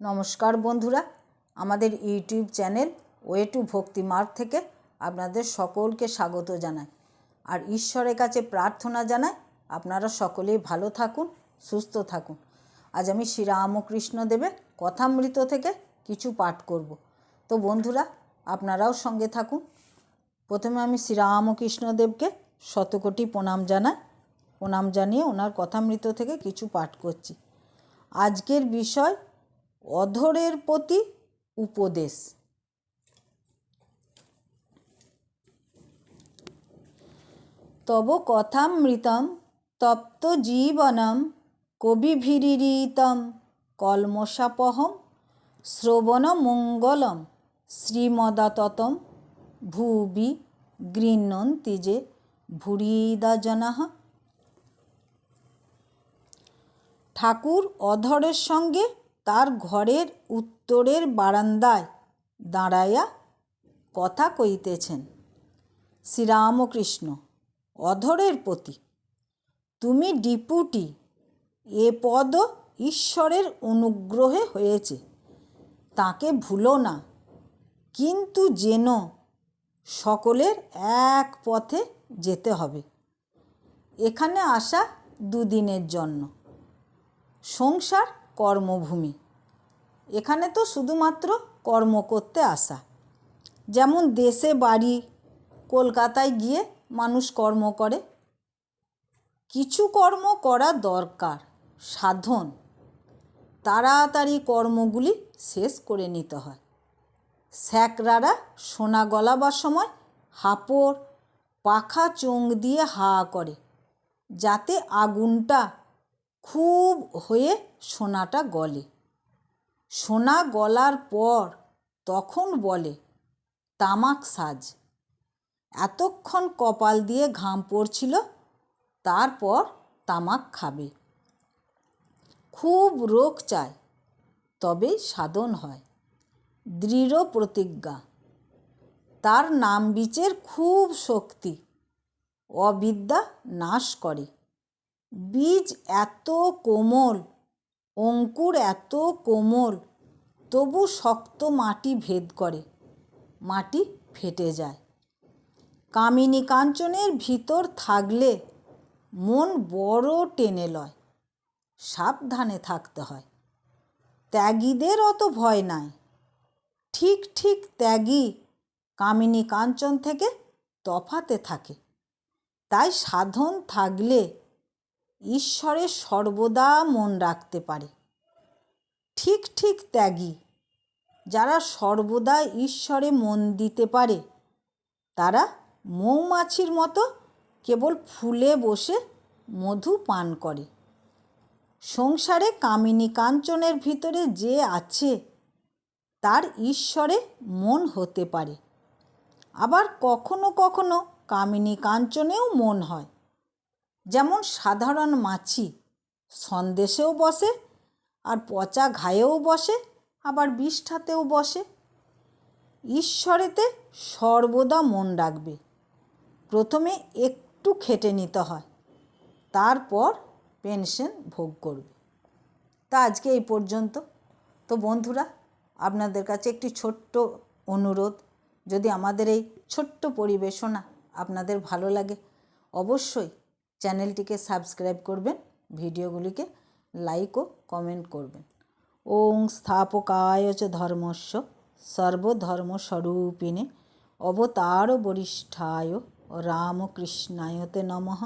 নমস্কার বন্ধুরা, আমাদের ইউটিউব চ্যানেল ওয়ে টু ভক্তি মার্গ থেকে আপনাদের সকলকে স্বাগত জানাই। আর ঈশ্বরের কাছে প্রার্থনা জানাই, আপনারা সকলেই ভালো থাকুন, সুস্থ থাকুন। আজ আমি শ্রীরামকৃষ্ণ দেবের কথামৃত থেকে কিছু পাঠ করব। তো বন্ধুরা, আপনারাও সঙ্গে থাকুন। প্রথমে আমি শ্রীরামকৃষ্ণ দেবকে শতকোটি প্রণাম জানাই, প্রণাম জানিয়ে ওনার কথামৃত থেকে কিছু পাঠ করছি। আজকের বিষয় অধরের প্রতি উপদেশ। তব কথামৃতম তপ্ত জীবনম কবিভিরিতম কলমশাপহম শ্রবণমঙ্গলম, শ্রীমদাততম ভুবি গৃহ্ণন্তি যে ভুরিদা জনাহ ঠাকুর অধরের সঙ্গে তার ঘরের উত্তরের বারান্দায় দাঁড়াইয়া কথা কইতেছেন শ্রীরামকৃষ্ণ, অধরের প্রতি তুমি ডিপুটি এ পদ ঈশ্বরের অনুগ্রহে হয়েছে, তাকে ভুলো না। কিন্তু যেন সকলের এক পথে যেতে হবে। এখানে আসা দুদিনের জন্য। সংসার কর্মভূমি। এখানে তো শুধুমাত্র কর্ম করতে আসা। যেমন দেশে বাড়ি, কলকাতায় গিয়ে মানুষ কর্ম করে। কিছু কর্ম করা দরকার, সাধন। তাড়াতাড়ি কর্মগুলি শেষ করে নিতে হয়। স্যাকরারা সোনা গলাবার সময় হাঁপড়, পাখা চোঙ দিয়ে হা করে, যাতে আগুনটা খুব হয়ে সোনাটা গলে। সোনা গলার পর তখন বলে, তামাক সাজ। এতক্ষণ কপাল দিয়ে ঘাম পড়ছিল, তারপর তামাক খাবে। খুব রোগ চায় তবেই সাধন হয়। দৃঢ় প্রতিজ্ঞা। তার নাম বীচের খুব শক্তি। অবিদ্যা নাশ করে। বীজ এত কোমল, অঙ্কুর এত কোমল, তবু শক্ত মাটি ভেদ করে, মাটি ফেটে যায়। কামিনী কাঞ্চনের ভিতর থাকলে মন বড় টেনে লয়, সাবধানে থাকতে হয়। ত্যাগীদের অত ভয় নাই। ঠিক ঠিক ত্যাগী কামিনী কাঞ্চন থেকে তফাতে থাকে। তাই সাধন থাকলে ঈশ্বরে সর্বদা মন রাখতে পারে। ঠিক ঠিক ত্যাগী। যারা সর্বদা ঈশ্বরে মন দিতে পারে, তারা মৌমাছির মতো কেবল ফুলে বসে মধু পান করে। সংসারে কামিনী কাঞ্চনের ভিতরে যে আছে, তার ঈশ্বরে মন হতে পারে। আবার কখনো কখনো কামিনী কাঞ্চনেও মন হয়। যেমন সাধারণ মাছি সন্দেশেও বসে আর পচা ঘায়েও বসে, আবার বিষ্ঠাতেও বসে। ঈশ্বরেতে সর্বদা মন রাখবে। প্রথমে একটু খেটে নিতে হয়, তারপর পেনশন ভোগ করবে। তা আজকে এই পর্যন্ত। তো বন্ধুরা, আপনাদের কাছে একটি ছোট্ট অনুরোধ, যদি আমাদের এই ছোট্ট পরিবেশনা আপনাদের ভালো লাগে, অবশ্যই চ্যানেলটিকে সাবস্ক্রাইব করবেন, ভিডিওগুলিকে লাইক ও কমেন্ট করবেন। ওং স্থাপকায় চ ধর্মস্য সর্বধর্মস্বরূপিণে অবতার বরিষ্ঠায় রামকৃষ্ণায়তে নমঃ।